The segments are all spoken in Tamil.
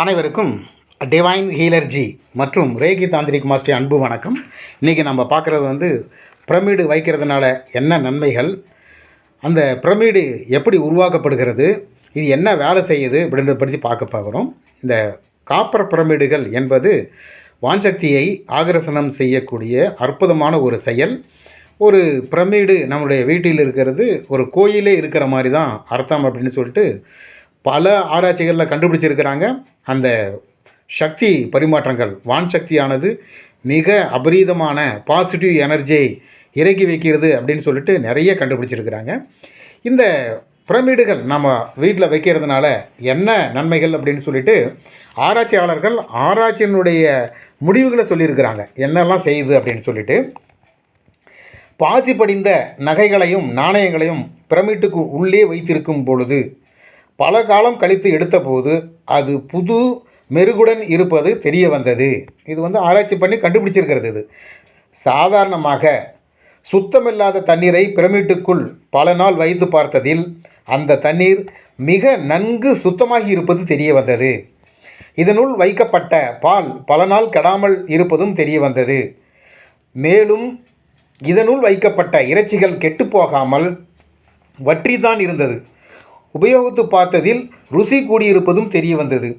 அனைவருக்கும் டிவைன் ஹீலர்ஜி மற்றும் ரேகி தாந்திரிக் மாஸ்டர் அன்பு வணக்கம். இன்றைக்கி நம்ம பார்க்குறது வந்து பிரமிடு வைக்கிறதுனால என்ன நன்மைகள் அந்த பிரமிடு எப்படி உருவாக்கப்படுகிறது இது என்ன வேலை செய்யுது அப்படின்றத பற்றி பார்க்க பார்க்குறோம் இந்த காப்பர் பிரமிடுகள் என்பது வான்சக்தியை ஆகர்சனம் செய்யக்கூடிய அற்புதமான ஒரு செயல். ஒரு பிரமிடு நம்முடைய வீட்டில் இருக்கிறது ஒரு கோயிலே இருக்கிற மாதிரி தான் அர்த்தம் அப்படின்னு சொல்லிட்டு பல ஆராய்ச்சிகளில் கண்டுபிடிச்சிருக்கிறாங்க. அந்த சக்தி பரிமாற்றங்கள் வான் சக்தியானது மிக அபரீதமான பாசிட்டிவ் எனர்ஜியை இறக்கி வைக்கிறது அப்படின்னு சொல்லிட்டு நிறைய கண்டுபிடிச்சிருக்கிறாங்க. இந்த பிரமிடுகள் நம்ம வீட்டில் வைக்கிறதுனால என்ன நன்மைகள் அப்படின்னு சொல்லிட்டு ஆராய்ச்சியாளர்கள் ஆராய்ச்சியினுடைய முடிவுகளை சொல்லியிருக்கிறாங்க. என்னெல்லாம் செய்யுது அப்படின்னு சொல்லிட்டு. பாசி படிந்த நகைகளையும் நாணயங்களையும் பிரமிட்டுக்கு உள்ளே வைத்திருக்கும் பொழுது பல காலம் கழித்து எடுத்தபோது அது புது மெருகுடன் இருப்பது தெரிய வந்தது. இது வந்து ஆராய்ச்சி பண்ணி கண்டுபிடிச்சிருக்கிறது இது. சாதாரணமாக சுத்தமில்லாத தண்ணீரை பிரமிட்டுக்குள் பல நாள் வைத்து பார்த்ததில் அந்த தண்ணீர் மிக நன்கு சுத்தமாகி இருப்பது தெரிய வந்தது. இதனுள் வைக்கப்பட்ட பால் பல நாள் கெடாமல் இருப்பதும் தெரிய வந்தது. மேலும் இதனுள் வைக்கப்பட்ட இறைச்சிகள் கெட்டுப்போகாமல் வற்றிதான் இருந்தது. உபயோகித்து பார்த்ததில் ருசி கூடியிருப்பதும் தெரிய வந்தது.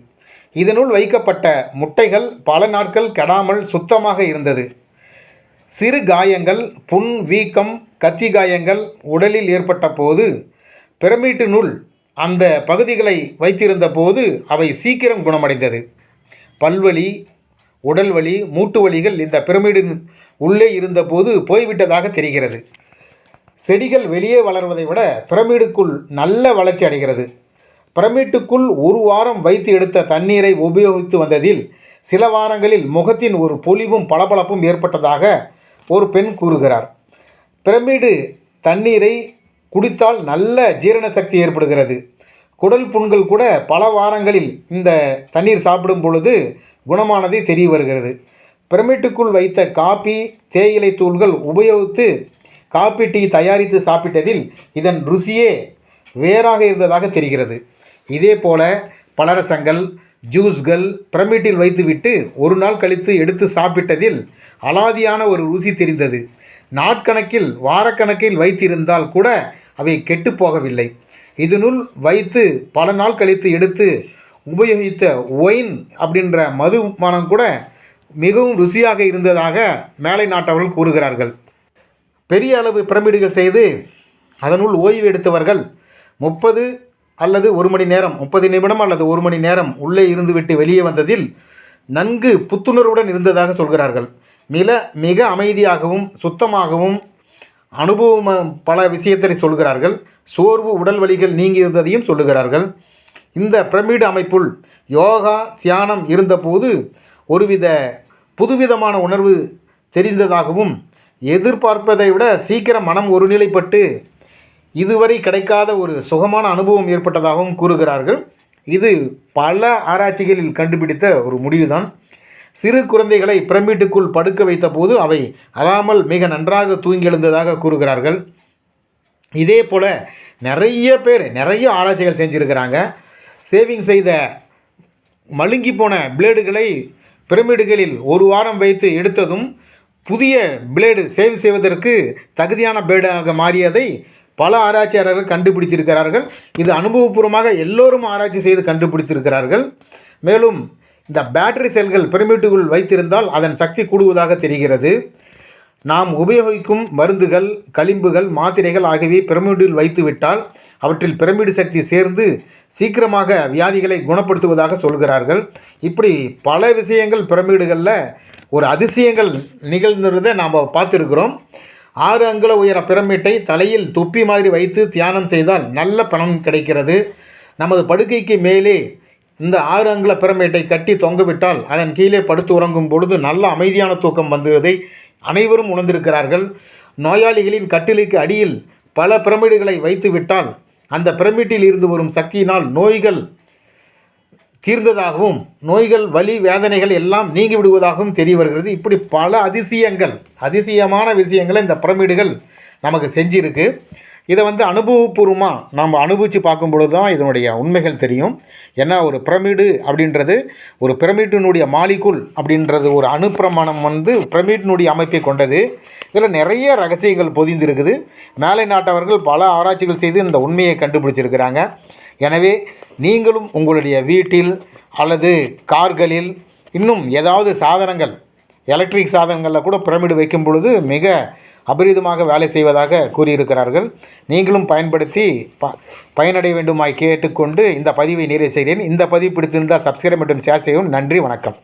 இதனுள் வைக்கப்பட்ட முட்டைகள் பல நாட்கள் கெடாமல் சுத்தமாக இருந்தது. சிறு காயங்கள் புண் வீக்கம் கத்தி காயங்கள் உடலில் ஏற்பட்ட போது பிரமிட்டினுள் அந்த பகுதிகளை வைத்திருந்த போது அவை சீக்கிரம் குணமடைந்தது. பல்வலி உடல் வலி மூட்டு வலிகள் இந்த பிரமிடின் உள்ளே இருந்தபோது போய்விட்டதாக தெரிகிறது. செடிகள் வெளியே வளர்வதை விட பிரமிடுக்குள் நல்ல வளர்ச்சி அடைகிறது. பிரமிட்டுக்குள் ஒரு வாரம் வைத்து எடுத்த தண்ணீரை உபயோகித்து வந்ததில் சில வாரங்களில் முகத்தின் ஒரு பொலிவும் பளபளப்பும் ஏற்பட்டதாக ஒரு பெண் கூறுகிறார். பிரமிடு தண்ணீரை குடித்தால் நல்ல ஜீரண சக்தி ஏற்படுகிறது. குடல் புண்கள் கூட பல வாரங்களில் இந்த தண்ணீர் சாப்பிடும் பொழுது குணமானது தெரிய வருகிறது. பிரமிட்டுக்குள் வைத்த காபி தேயிலை தூள்கள் உபயோகித்து காப்பி டீ தயாரித்து சாப்பிட்டதில் இதன் ருசியே வேறாக இருந்ததாக தெரிகிறது. இதே போல பலரசங்கள் ஜூஸ்கள் பிரமிட்டில் வைத்துவிட்டு ஒரு நாள் கழித்து எடுத்து சாப்பிட்டதில் அலாதியான ஒரு ருசி தெரிந்தது. நாட்கணக்கில் வாரக்கணக்கில் வைத்திருந்தால் கூட அவை கெட்டு போகவில்லை. இதனுள் வைத்து பல நாள் கழித்து எடுத்து உபயோகித்த ஒயின் அப்படின்ற மதுபானம் கூட மிகவும் ருசியாக இருந்ததாக மேலை நாட்டவர்கள் கூறுகிறார்கள். பெரிய அளவு பிரமிடுகள் செய்து அதனுள் ஓய்வு எடுத்தவர்கள் முப்பது அல்லது ஒரு மணி நேரம் முப்பது நிமிடம் அல்லது ஒரு மணி நேரம் உள்ளே இருந்துவிட்டு வெளியே வந்ததில் நன்கு புத்துணர்வுடன் இருந்ததாக சொல்கிறார்கள். மிக மிக அமைதியாகவும் சுத்தமாகவும் அனுபவம் பல விஷயத்தை சொல்கிறார்கள். சோர்வு உடல் வலிகள் நீங்கியிருந்ததையும் சொல்லுகிறார்கள். இந்த பிரமிடு அமைப்புள் யோகா தியானம் இருந்தபோது ஒருவித புதுவிதமான உணர்வு தெரிந்ததாகவும் எதிர்பார்ப்பதை விட சீக்கிரம் மனம் ஒருநிலைப்பட்டு இதுவரை கிடைக்காத ஒரு சுகமான அனுபவம் ஏற்பட்டதாகவும் கூறுகிறார்கள். இது பல ஆராய்ச்சிகளில் கண்டுபிடித்த ஒரு முடிவுதான். சிறு குழந்தைகளை பிரமிட்டுக்குள் படுக்க வைத்தபோது அவை அழாமல் மிக நன்றாக தூங்கி எழுந்ததாக கூறுகிறார்கள். இதே போல் நிறைய பேர் நிறைய ஆராய்ச்சிகள் செஞ்சுருக்கிறாங்க. சேவிங் செய்த மழுங்கி போன பிளேடுகளை பிரமிடுகளில் ஒரு வாரம் வைத்து எடுத்ததும் புதிய பிளேடு சேவ் செய்வதற்கு தகுதியான பிளேடாக மாறியதை பல ஆராய்ச்சியாளர்கள் கண்டுபிடித்திருக்கிறார்கள். இது அனுபவபூர்வமாக எல்லோரும் ஆராய்ச்சி செய்து கண்டுபிடித்திருக்கிறார்கள். மேலும் இந்த பேட்டரி செல்கள் பிரமிட்டுக்குள் வைத்திருந்தால் அதன் சக்தி கூடுவதாக தெரிகிறது. நாம் உபயோகிக்கும் மருந்துகள் களிம்புகள் மாத்திரைகள் ஆகியவை பிரமிடில் வைத்துவிட்டால் அவற்றில் பிரமிடு சக்தி சேர்ந்து சீக்கிரமாக வியாதிகளை குணப்படுத்துவதாக சொல்கிறார்கள். இப்படி பல விஷயங்கள் பிரமிடுகளில் ஒரு அதிசயங்கள் நிகழ்ந்துறதை நாம் பார்த்துருக்குறோம். ஆறு அங்குல உயர பிரமிட்டை தலையில் தொப்பி மாதிரி வைத்து தியானம் செய்தால் நல்ல பணம் கிடைக்கிறது. நமது படுக்கைக்கு மேலே இந்த ஆறு அங்குல பிரமிட்டை கட்டி தொங்கவிட்டால் அதன் கீழே படுத்து உறங்கும் பொழுது நல்ல அமைதியான தூக்கம் வந்துவதை அனைவரும் உணர்ந்திருக்கிறார்கள். நோயாளிகளின் கட்டிலுக்கு அடியில் பல பிரமிடுகளை வைத்துவிட்டால் அந்த பிரமிட்டில் இருந்து வரும் சக்தியினால் நோய்கள் தீர்ந்ததாகவும் நோய்கள் வலி வேதனைகள் எல்லாம் நீங்கி விடுவதாகவும் தெரிய வருகிறது இப்படி பல அதிசயங்கள் அதிசயமான விஷயங்களை இந்த பிரமிடுகள் நமக்கு செஞ்சிருக்கு. இதை வந்து அனுபவபூர்வமாக நாம் அனுபவித்து பார்க்கும்பொழுது தான் இதனுடைய உண்மைகள் தெரியும். ஏன்னா ஒரு பிரமிடு அப்படின்றது? ஒரு பிரமிட்டினுடைய மாலிகுல் அப்படின்றது ஒரு அணுப்பிரமாணம் வந்து பிரமிட்டினுடைய அமைப்பை கொண்டது. இதில் நிறைய ரகசியங்கள் பொதிந்திருக்குது. மேலை நாட்டவர்கள் பல ஆராய்ச்சிகள் செய்து இந்த உண்மையை கண்டுபிடிச்சிருக்கிறாங்க. எனவே நீங்களும் உங்களுடைய வீட்டில் அல்லது கார்களில் இன்னும் ஏதாவது சாதனங்கள் எலக்ட்ரிக் சாதனங்களில் கூட பிரமிடு வைக்கும் பொழுது மிக அபரிதமாக வேலை செய்வதாக கூறியிருக்கிறார்கள். நீங்களும் பயன்படுத்தி ப பயனடைய வேண்டுமாய் கேட்டுக்கொண்டு இந்த பதிவை நிறைவு செய்கிறேன். இந்த பதிவு பிடித்திருந்தால் சப்ஸ்கிரைப் மற்றும் ஷேர் செய்யவும். நன்றி வணக்கம்.